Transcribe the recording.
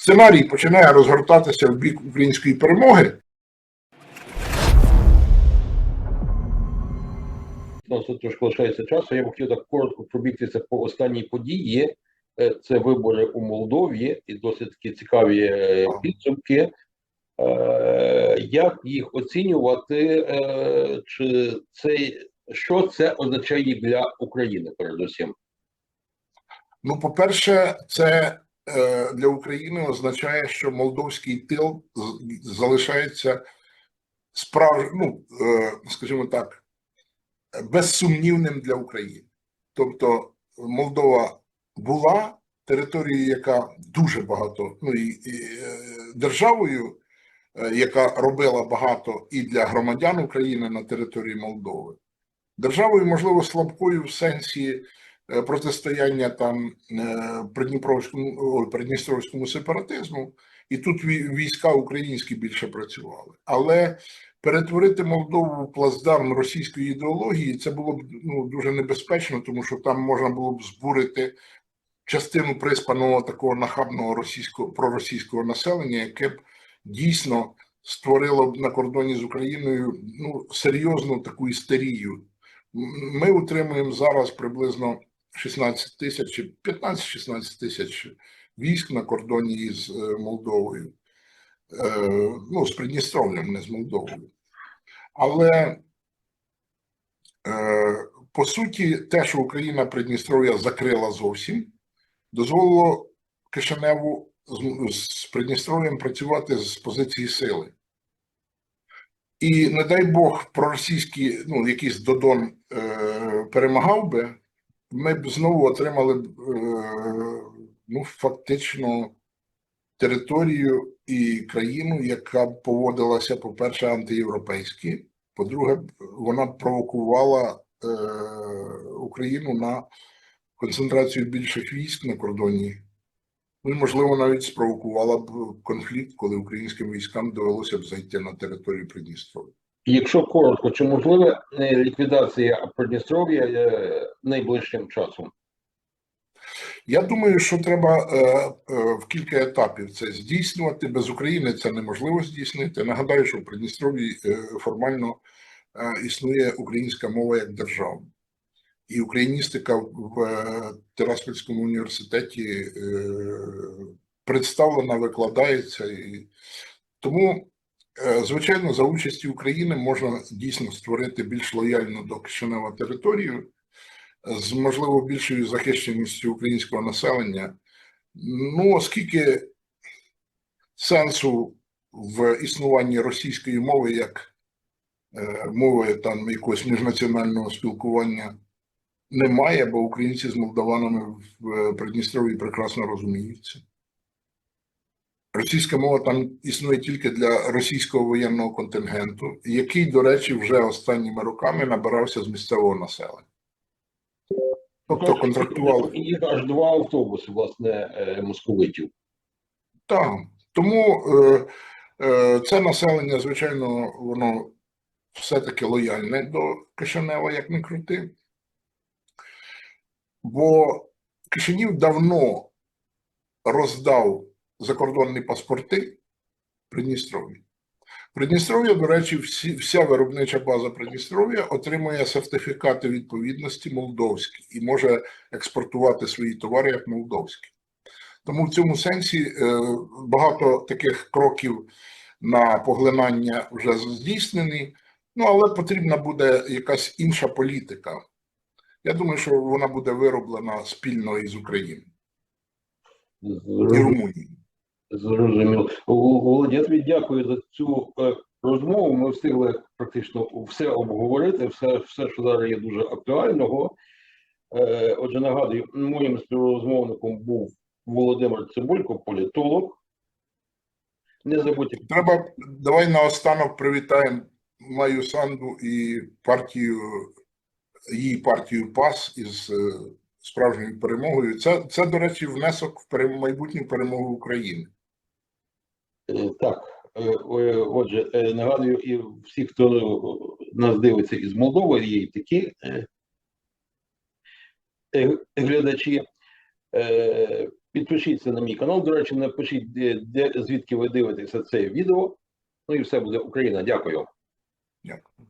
сценарій починає розгортатися в бік української перемоги. У нас тут трошки лишається часу. Я б хотів так коротко пробігтися по останній події. Е, Це вибори у Молдові і досить такі цікаві е, підсумки. Е, Як їх оцінювати? Чи це що це означає для України передусім? Ну, по-перше, це для України означає, що молдовський тил залишається справ... ну, е, скажімо так, безсумнівним для України. Тобто Молдова була територією, яка дуже багато, ну і, і е, державою, е, яка робила багато і для громадян України на території Молдови. Державою, можливо, слабкою в сенсі е, протистояння там е, Придніпровському Придністровському сепаратизму, і тут війська українські більше працювали. Але перетворити Молдову в плацдарм російської ідеології це було б ну, дуже небезпечно, тому що там можна було б збурити частину приспаного такого нахабного російського проросійського населення, яке б дійсно створило б на кордоні з Україною ну, серйозну таку істерію. Ми утримуємо зараз приблизно 16 тисяч 15-16 тисяч військ на кордоні із е, Молдовою. Е, Ну, з Придністров'ям, не з Молдовою. Але е, по суті, те, що Україна Придністров'я закрила зовсім, дозволило Кишиневу з, Придністров'ям працювати з позиції сили. І не дай Бог проросійський, ну, якийсь Додон е, перемагав би, ми б знову отримали е, ну, фактично територію і країну, яка б поводилася, по-перше, антиєвропейськи, по-друге, вона б провокувала е, Україну на концентрацію більших військ на кордоні. Ну, можливо, навіть спровокувала б конфлікт, коли українським військам довелося б зайти на територію Придністров'я. Якщо коротко, чи можлива е, ліквідація Придністров'я е, найближчим часом? Я думаю, що треба е, в кілька етапів це здійснювати. Без України це неможливо здійснити. Нагадаю, що в Придністров'ї формально існує українська мова як державна. І україністика в Тераспольському університеті представлена, викладається. І... Тому, звичайно, за участі України можна дійсно створити більш лояльну до Кишинева територію з можливо більшою захищеністю українського населення. Ну, оскільки сенсу в існуванні російської мови як е, мови там якогось міжнаціонального спілкування немає, бо українці з молдаванами в Придністров'ї прекрасно розуміються. Російська мова там існує тільки для російського воєнного контингенту, який, до речі, вже останніми роками набирався з місцевого населення. Тобто контрактували. І аж два автобуси, власне, е, московитів. Так. Тому е, е, це населення, звичайно, воно все-таки лояльне до Кишинева, як не крути. Бо Кишинів давно роздав закордонні паспорти Придністров'ї. Придністров'я, до речі, всі, вся виробнича база Придністров'я отримує сертифікати відповідності молдовські і може експортувати свої товари як молдовські. Тому в цьому сенсі е, багато таких кроків на поглинання вже здійснені, ну але потрібна буде якась інша політика. Я думаю, що вона буде вироблена спільно із Україною і Румунією. Зрозуміло. Вол- Володя, тобі дякую за цю е, розмову. Ми встигли практично все обговорити, все, все що зараз є дуже актуального. Е, Отже, нагадую, моїм співрозмовником був Володимир Цибулько, політолог. Не забудьте Треба давай наостанок привітаємо Маю Санду і партію, її партію ПАС із е, справжньою перемогою. Це, це, до речі, внесок в майбутню перемогу України. Е, Так, е, е, отже, нагадую, і всі, хто нас дивиться із Молдови, є і такі глядачі. Підпишіться на мій канал. До речі, напишіть, де звідки ви дивитеся це відео. Ну і все буде Україна. Дякую. Дякую.